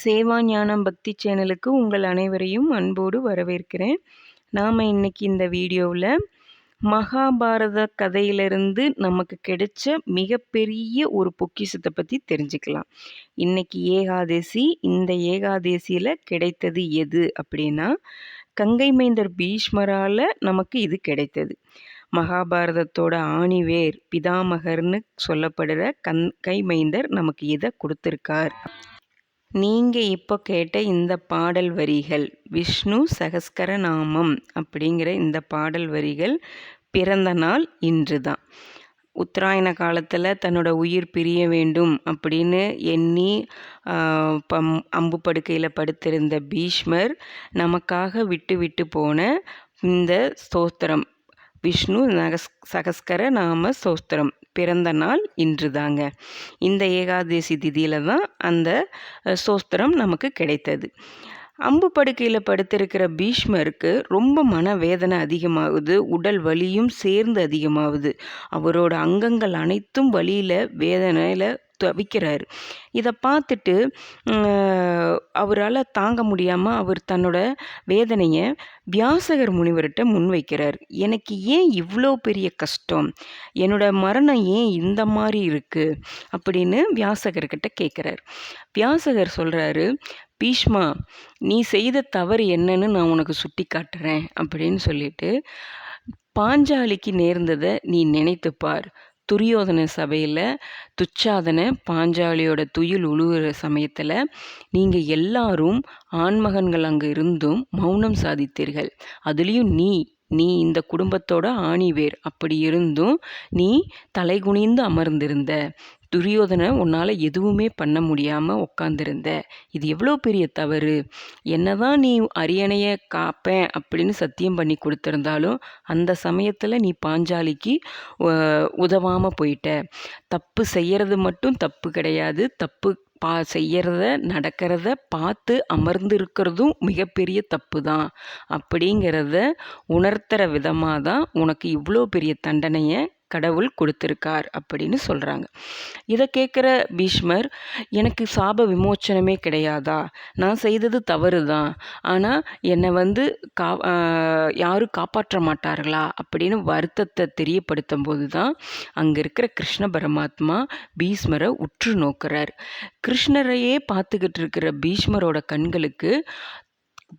சேவா ஞானம் பக்தி சேனலுக்கு உங்கள் அனைவரையும் அன்போடு வரவேற்கிறேன். நாம் இன்னைக்கு இந்த வீடியோவில் மகாபாரத கதையிலிருந்து நமக்கு கிடைச்ச மிகப்பெரிய ஒரு பொக்கிஷத்தை பற்றி தெரிஞ்சுக்கலாம். இன்னைக்கு ஏகாதசி இந்த ஏகாதசியில் கிடைத்தது எது அப்படின்னா கங்கை மைந்தர் பீஷ்மரால் நமக்கு இது கிடைத்தது. மகாபாரதத்தோட ஆணிவேர் பிதாமகர்னு சொல்லப்படுற கங்கை மைந்தர் நமக்கு இதை கொடுத்துருக்கார். நீங்கள் இப்போ கேட்ட இந்த பாடல் வரிகள் விஷ்ணு சகஸ்கர நாமம் அப்படிங்கிற இந்த பாடல் வரிகள் பிறந்த நாள் இன்று தான் உத்தராயண காலத்தில் தன்னோட உயிர் பிரிய வேண்டும் அப்படின்னு எண்ணி பம் அம்பு படுக்கையில் படுத்திருந்த பீஷ்மர் நமக்காக விட்டு விட்டு போன இந்த ஸ்தோத்திரம். விஷ்ணு நகஸ் சகஸ்கர நாம ஸ்தோத்திரம். பிறந்த நாள் இன்று தாங்க இந்த ஏகாதசி திதியில் தான் அந்த சோஸ்திரம் நமக்கு கிடைத்தது. அம்பு படுக்கையில் படுத்திருக்கிற பீஷ்மருக்கு ரொம்ப மனவேதனை அதிகமாகுது உடல் வலியும் சேர்ந்து அதிகமாகுது. அவரோட அங்கங்கள் அனைத்தும் வலியில் வேதனையில் தவிக்கிறார் இதை பார்த்துட்டு அவரால் தாங்க முடியாமல் அவர் தன்னோட வேதனையை வியாசகர் முனிவர்கிட்ட முன்வைக்கிறார். எனக்கு ஏன் இவ்வளோ பெரிய கஷ்டம்? என்னோட மரணம் ஏன் இந்த மாதிரி இருக்குது அப்படின்னு வியாசகர்கிட்ட கேட்குறார் வியாசகர் சொல்கிறாரு பீஷ்மா நீ செய்த தவறு என்னன்னு நான் உனக்கு சுட்டி காட்டுறேன் அப்படின்னு சொல்லிட்டு பாஞ்சாலிக்கு நேர்ந்ததை நீ நினைத்துப்பார் துரியோதன சபையில் துச்சாதன பாஞ்சாலியோட துயில் உழுகிற சமயத்தில் நீங்கள் எல்லாரும் ஆண்மகன்கள் அங்கே இருந்தும் மௌனம் சாதித்தீர்கள். அதுலேயும் நீ நீ இந்த குடும்பத்தோட ஆணிவேர். அப்படி இருந்தும் நீ தலைகுனிந்து அமர்ந்திருந்த. துரியோதனை உன்னால் எதுவுமே பண்ண முடியாமல் உட்காந்துருந்த இது எவ்வளோ பெரிய தவறு? என்னதான் நீ அரியணையை காப்பேன் அப்படின்னு சத்தியம் பண்ணி கொடுத்துருந்தாலும் அந்த சமயத்தில் நீ பாஞ்சாலிக்கு உதவாமல் போயிட்ட. தப்பு செய்கிறது மட்டும் தப்பு கிடையாது. தப்பு பா செய்கிறத நடக்கிறத பார்த்து அமர்ந்து இருக்கிறதும் மிகப்பெரிய தப்பு தான் அப்படிங்கிறத உணர்த்துற விதமாக தான் உனக்கு இவ்வளோ பெரிய தண்டனையை கடவுள் கொடுத்துருக்கார் அப்படின்னு சொல்கிறாங்க இதை கேட்குற பீஷ்மர் எனக்கு சாப விமோச்சனமே கிடையாதா? நான் செய்தது தவறு தான் ஆனால் என்னை வந்து கா யாரும் காப்பாற்ற மாட்டார்களா? அப்படின்னு வருத்தத்தை தெரியப்படுத்தும் போது தான் அங்கே இருக்கிற கிருஷ்ண பரமாத்மா பீஷ்மரை உற்று நோக்கிறார். கிருஷ்ணரையே பார்த்துக்கிட்டு இருக்கிற பீஷ்மரோட கண்களுக்கு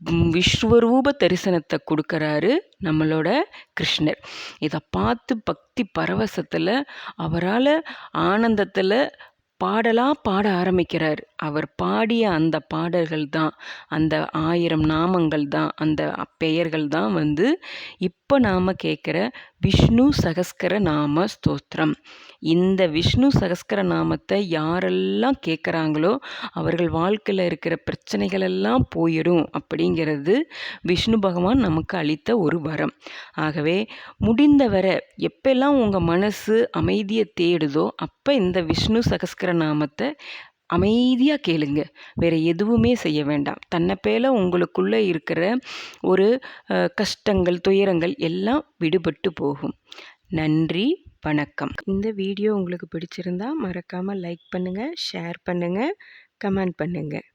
விஸ்வரூப தரிசனத்தை கொடுக்குறாரு நம்மளோட கிருஷ்ணர். இதை பார்த்து பக்தி பரவசத்தில் அவரால் ஆனந்தத்தில் பாடலாக பாட ஆரம்பிக்கிறார். அவர் பாடிய அந்த பாடல்கள் தான் அந்த ஆயிரம் நாமங்கள் தான் அந்த பெயர்கள் தான் வந்து இப்போ நாம் கேட்குற விஷ்ணு சகஸ்கர நாம ஸ்தோத்திரம். இந்த விஷ்ணு சகஸ்கர நாமத்தை யாரெல்லாம் கேட்குறாங்களோ அவர்கள் வாழ்க்கையில் இருக்கிற பிரச்சனைகள் எல்லாம் போயிடும் அப்படிங்கிறது விஷ்ணு பகவான் நமக்கு அளித்த ஒரு வரம். ஆகவே முடிந்தவரை எப்பெல்லாம் உங்கள் மனசு அமைதியை தேடுதோ அப்போ இந்த விஷ்ணு சகஸ்கர நாமத்தை அமைதியாக கேளுங்க. வேறு எதுவுமே செய்ய வேண்டாம். தன்னை பேல உங்களுக்குள்ளே இருக்கிற ஒரு கஷ்டங்கள் துயரங்கள் எல்லாம் விடுபட்டு போகும். நன்றி வணக்கம். இந்த வீடியோ உங்களுக்கு பிடிச்சிருந்தா மறக்காமல் லைக் பண்ணுங்கள் ஷேர் பண்ணுங்கள் கமெண்ட் பண்ணுங்கள்